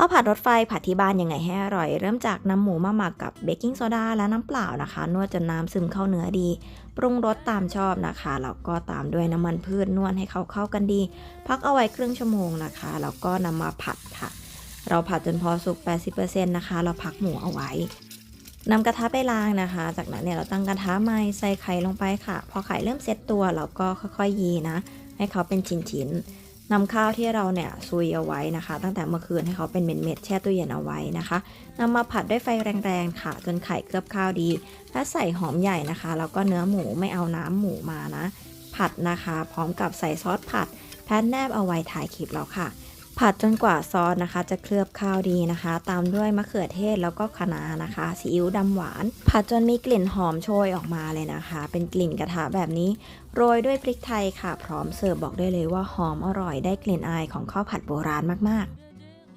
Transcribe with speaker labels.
Speaker 1: ข้าวผัดรถไฟผัดที่บ้านยังไงให้อร่อย เริ่มจากนำหมูมาหมักกับเบกกิ้งโซดาและน้ำเปล่านะคะ นวดจนน้ำซึมเข้าเนื้อดี ปรุงรสตามชอบนะคะแล้วก็ตามด้วยน้ำมันพืชนวดให้เขาเข้ากันดี พักเอาไว้ครึ่งชั่วโมงนะคะแล้วก็นำมาผัดค่ะ เราผัดจนพอสุก 80%นะคะ เราพักหมูเอาไว้นำกระทะไปล้างนะคะ จากนั้นเนี่ยเราตั้งกระทะใหม่ใส่ไข่ลงไปค่ะ พอไข่เริ่มเซ็ตตัวเราก็ค่อยๆยีนะ ให้เขาเป็นชิ้นๆ นำข้าวที่เราเนี่ยซุยเอาไว้นะคะ ตั้งแต่เมื่อคืนให้เขาเป็นเม็ดๆแช่ตู้เย็นเอาไว้นะคะนำมาผัดด้วยไฟแรงๆค่ะ จนไข่เคลือบข้าวดี และใส่หอมใหญ่นะคะแล้วก็เนื้อหมูไม่เอาน้ำหมูมานะ ผัดนะคะ พร้อมกับใส่ซอสผัดแพทแนบเอาไว้ถ่ายคลิปแล้วค่ะ ผัดจนกว่าซอสนะคะ จะเคลือบข้าวดีนะคะ ตามด้วยมะเขือเทศแล้วก็คะน้านะคะซีอิ๊วดำหวาน ผัดจนมีกลิ่นหอมโชยออกมาเลยนะคะ เป็นกลิ่นกระทะแบบนี้ โรยด้วยพริกไทยค่ะ พร้อมเสิร์ฟบอกได้เลยว่าหอมอร่อยได้กลิ่นอายของข้าวผัดโบราณมากๆ